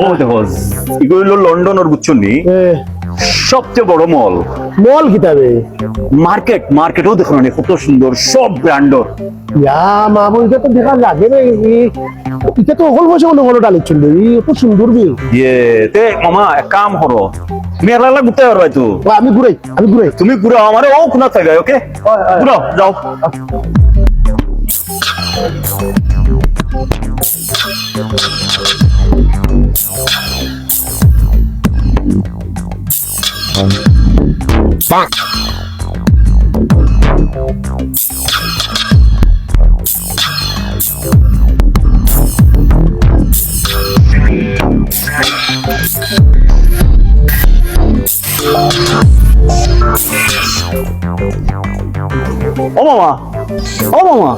ও দেখো এগুলো হলো লন্ডনের বুঝছ নি সবচেয়ে বড় মল। মল কিতাবে? মার্কেট মার্কেটও দেখো না কত সুন্দর সব ব্র্যান্ডর ইয়া মামু এটা তো দেখা লাগে রে। এটা তো অকল বসে মনে হলো ডালির এত সুন্দর বিল ইয়ে তে মামা এক কাম করো। তুমি একলা একলা ঘুরতে পারবে তো? আমি ঘুরাই আমি ঘুরাই। তুমি ঘুরো আমারে ও কোনা থাকে ওকে? হয়, হয়। ঘুরো যাও ও মামা ও মামা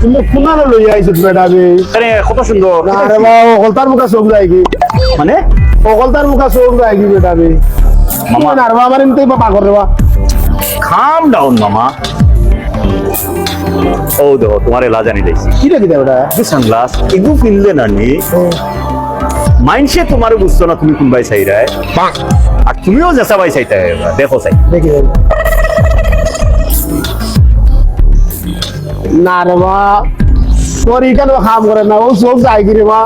তুমি কোনারে লই আইছো বেটা বে আরে কত সুন্দর মুখা চোখ যায় কি মানে অকলতার মুখা চোখ যায় কি বেটা বে মামা। না রে বা আমার এমনি বাবা করে বা? কাম ডাউন মামা। ও দেখো তোমার এলা জানি দেখছি কি রে কিতা বেটা? কি সানগ্লাস ইগু কিনলে না নি মাইন্ডসে তোমার বুঝছ না তুমি কোনবাই চাইরায় আর তুমিও জেসা বাই চাইতে দেখো চাই। দেখি। না রে বা তোর এখানে কাম করে না ও চোখ যায় কি রে বা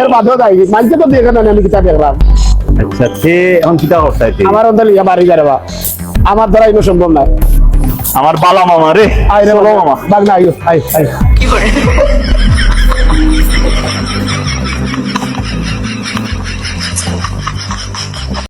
এর বাদেও যায় কি মানকে তো দেখে না আমি কিতা দেখলাম। আচ্ছা সে এখন কিতা করতে আমার অন্তর ইয়া বাড়ি যারে বা আমার দ্বারা এগুলো সম্ভব না আমার বালা মামা রে। আই রে বালা মামা। বাগ না আই আই আই